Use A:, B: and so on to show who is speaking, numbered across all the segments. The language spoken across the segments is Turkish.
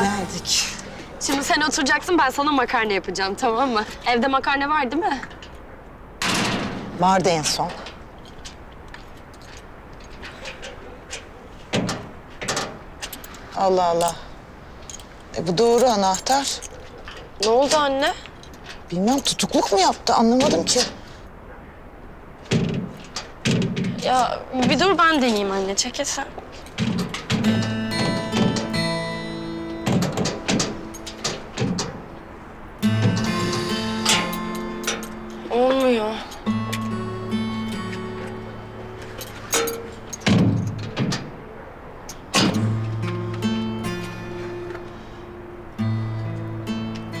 A: Geldik.
B: Şimdi sen oturacaksın ben sana makarna yapacağım tamam mı? Evde makarna var değil mi?
A: Vardı en son. Allah Allah. E bu doğru anahtar.
B: Ne oldu anne?
A: Bilmem tutukluk mu yaptı anlamadım ki.
B: Ya bir dur ben deneyeyim anne çekilsen.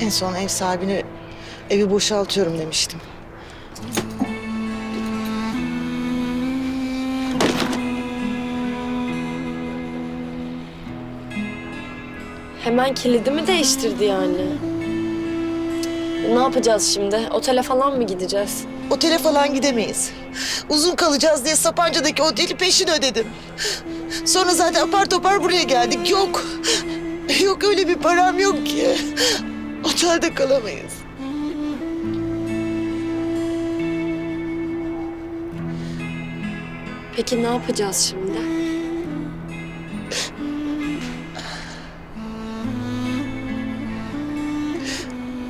A: En son ev sahibine evi boşaltıyorum demiştim.
B: Hemen kilidimi değiştirdi yani. Ne yapacağız şimdi? Otele falan mı gideceğiz?
A: Otele falan gidemeyiz. Uzun kalacağız diye Sapanca'daki oteli peşin ödedim. Sonra zaten apar topar buraya geldik. Yok. Yok öyle bir param yok ki. Otelde kalamayız.
B: Peki ne yapacağız şimdi?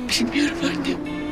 A: Bilmiyorum annem.